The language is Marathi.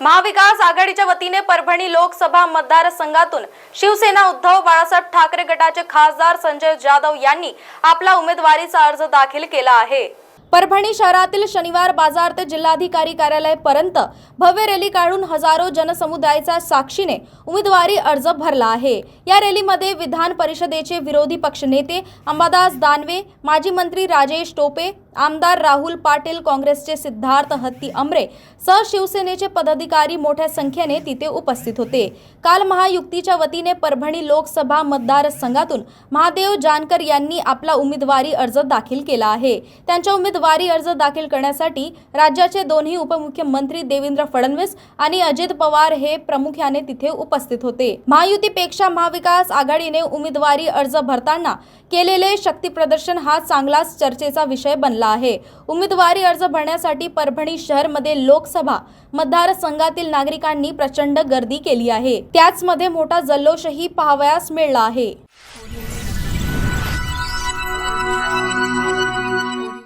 महाविकास आघाडीच्या वतीने परभणी लोकसभा मतदारसंघातून शिवसेना उद्धव बाळासाहेब ठाकरे गटाचे खासदार संजय जाधव यांनी आपला उमेदवारीचा अर्ज दाखल केला आहे. परभणी शहरातील शनिवार बाजार ते जिल्हाधिकारी कार्यालयापर्यंत भव्य रॅली काढून हजारो जनसमुदायाच्या साक्षीने उमेदवारी अर्ज भरला आहे. या रॅलीमध्ये विधान परिषदेचे विरोधी पक्षनेते अंबादास दानवे माजी मंत्री राजेश टोपे आमदार राहुल पाटील काँग्रेसचे सिद्धार्थ हत्ती अमरे सह शिवसेनेचे पदाधिकारी मोठ्या संख्येने तिथे उपस्थित होते. काल महायुक्तीच्या वतीने परभणी लोकसभा मतदारसंघातून महादेव जानकर यांनी आपला उमेदवारी अर्ज दाखल केला आहे. त्यांच्या उमेदवारी अर्ज दाखल करण्यासाठी राज्याचे दोन्ही उपमुख्यमंत्री देवेंद्र फडणवीस आणि अजित पवार हे प्रामुख्याने तिथे उपस्थित होते. महायुतीपेक्षा महाविकास आघाडीने उमेदवारी अर्ज भरताना केलेले शक्तीप्रदर्शन हा चांगलाच चर्चेचा विषय बनला आहे. उमेदवारी अर्ज भरण्यासाठी परभणी शहरमध्ये लोकसभा मतदारसंघातील नागरिकांनी प्रचंड गर्दी केली आहे. त्याचमध्ये मोठा जल्लोषही पाहावयास मिळला आहे.